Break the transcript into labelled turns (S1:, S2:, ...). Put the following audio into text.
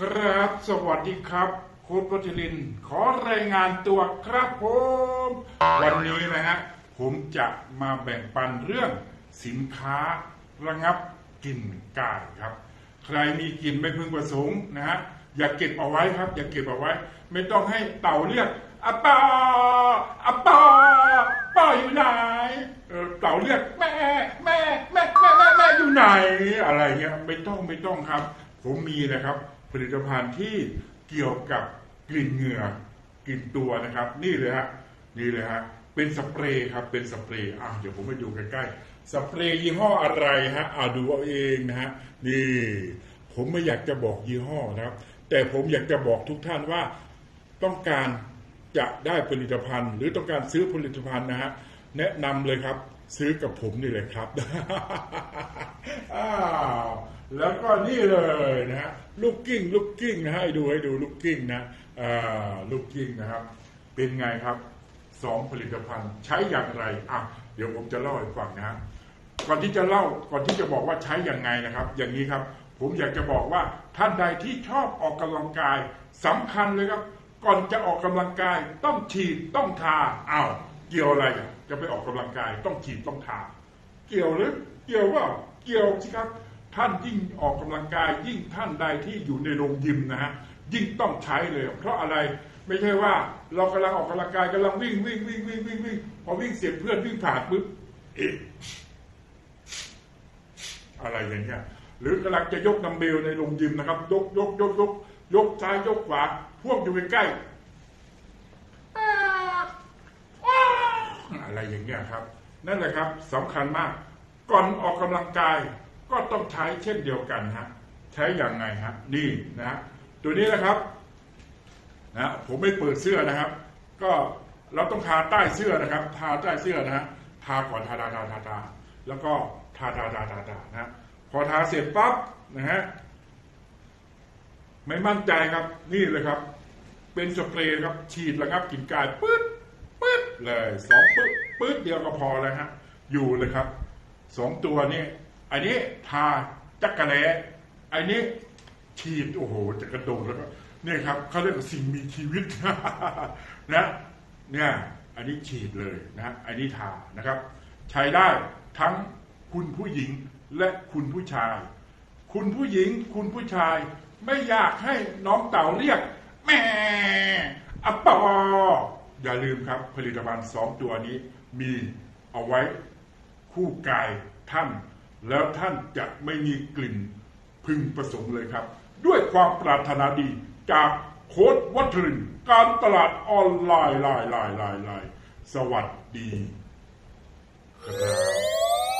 S1: ครับ สวัสดีครับค้ดวัชริน ขอรายงานตัวครับผม วันนี้นะฮะ ผมจะมาแบ่งปันเรื่องสินค้าระงับกลิ่นกายครับ ใครมีกลิ่นไม่พึงประสงค์นะฮะ อย่าเก็บเอาไว้ครับ อย่าเก็บเอาไว้ ไม่ต้องให้เต่าเรียกอาปาอาป้าป้าอยู่ไหนเต่าเรียกแม่แม่แม่แม่แม่แม่อยู่ไหน อะไรเงี้ยไม่ต้องไม่ต้องครับ ผมมีนะครับผลิตภัณฑ์ที่เกี่ยวกับกลิ่นเหงื่อกลิ่นตัวนะครับ นี่เลยฮะนี่เลยฮะเป็นสเปรย์ครับเป็นสเปรย์อะเดี๋ยวผมไปดูใกล้ๆสเปรย์ยี่ห้ออะไรฮะอ่าดูเอาเองนะฮะนี่ผมไม่อยากจะบอกยี่ห้อนะครับ แต่ผมอยากจะบอกทุกท่านว่าต้องการจะได้ผลิตภัณฑ์ หรือต้องการซื้อผลิตภัณฑ์นะฮะแนะนำเลยครับ ซื้อกับผมนี่เลยครับอ้าวแล้วก็นี่เลยนะฮะลูกกิ้งลูกกิ้งนะให้ดูให้ดูลูกกิ้งนะอ่าลูกกิ้งนะครับ เป็นไงครับสองผลิตภัณฑ์ใช้อย่างไรอะเดี๋ยวผมจะเล่าให้ฟังนะก่อนที่จะเล่าก่อนที่จะบอกว่าใช้อย่างไงนะครับ อย่างนี้ครับ ผมอยากจะบอกว่าท่านใดที่ชอบออกกำลังกายสำคัญเลยครับ ก่อนจะออกกำลังกายต้องฉีดต้องทาอ้าว กี่ยวอะไรอะจะไปออกกำลังกายต้องฉีดต้องทาเกี่ยวหรือเกี่ยวว่าเกี่ยวสิครับ ท่านยิ่งออกกำลังกาย ยิ่งท่านใดที่อยู่ในโรงยิมนะฮะยิ่งต้องใช้เลย เพราะอะไรไม่ใช่ว่าเรากำลังออกกำลังกายกำลังวิ่งวิ่งวิ่งวิ่งวิ่งวิ่งพอวิ่งเสร็จเพื่อนวิ่งผ่านปุ๊บเอ๊ะอะไรอย่างเงี้ยหรือกำลังจะยกดัมเบลในโรงยิมนะครับ ยกยกยกยกยกซ้ายยกขวาพวกอยู่ใกล้ๆอ้าอ้า อะไรอย่างเงี้ยครับ นั่นแหละครับสำคัญมาก ก่อนออกกำลังกายก็ต้องใช้เช่นเดียวกันฮะใช้อย่างไงฮะนี่นะตัวนี้นะครับนะผมไม่เปิดเสื้อนะครับ ก็เราต้องทาใต้เสื้อนะครับ ทาใต้เสื้อนะฮะทาก่อนทาทาทาทาทาแล้วก็ทาทาทาทาทานะฮะพอทาเสร็จปั๊บนะฮะไม่มั่นใจครับนี่เลยครับ เป็นสเปรย์ครับฉีดระงับกลิ่นกายปึ๊ด เลยสองปึ๊ดปึ๊ดเดียวก็พอแล้วฮะอยู่เลยครับสองตัวนี้อันนี้ทาจักระแลอันนี้ฉีดโอ้โหจะกระโดดแล้วก็เนี่ยครับเขาเรียกว่าสิ่งมีชีวิตนะเนี่ยอันนี้ฉีดเลยนะอันนี้ทานะครับ ใช้ได้ทั้งคุณผู้หญิงและคุณผู้ชาย คุณผู้หญิงคุณผู้ชายไม่อยากให้น้องเต่าเรียก แม่อปอ อย่าลืมครับผลิตภัณฑ์สองตัวนี้มีเอาไว้คู่กายท่าน แล้วท่านจะไม่มีกลิ่นพึงประสงค์เลยครับ ด้วยความปรารถนาดีจากโค้ดวัตรินการตลาดออนไลน์ไลน์ไลน์ไลน์ไลน์สวัสดีครับ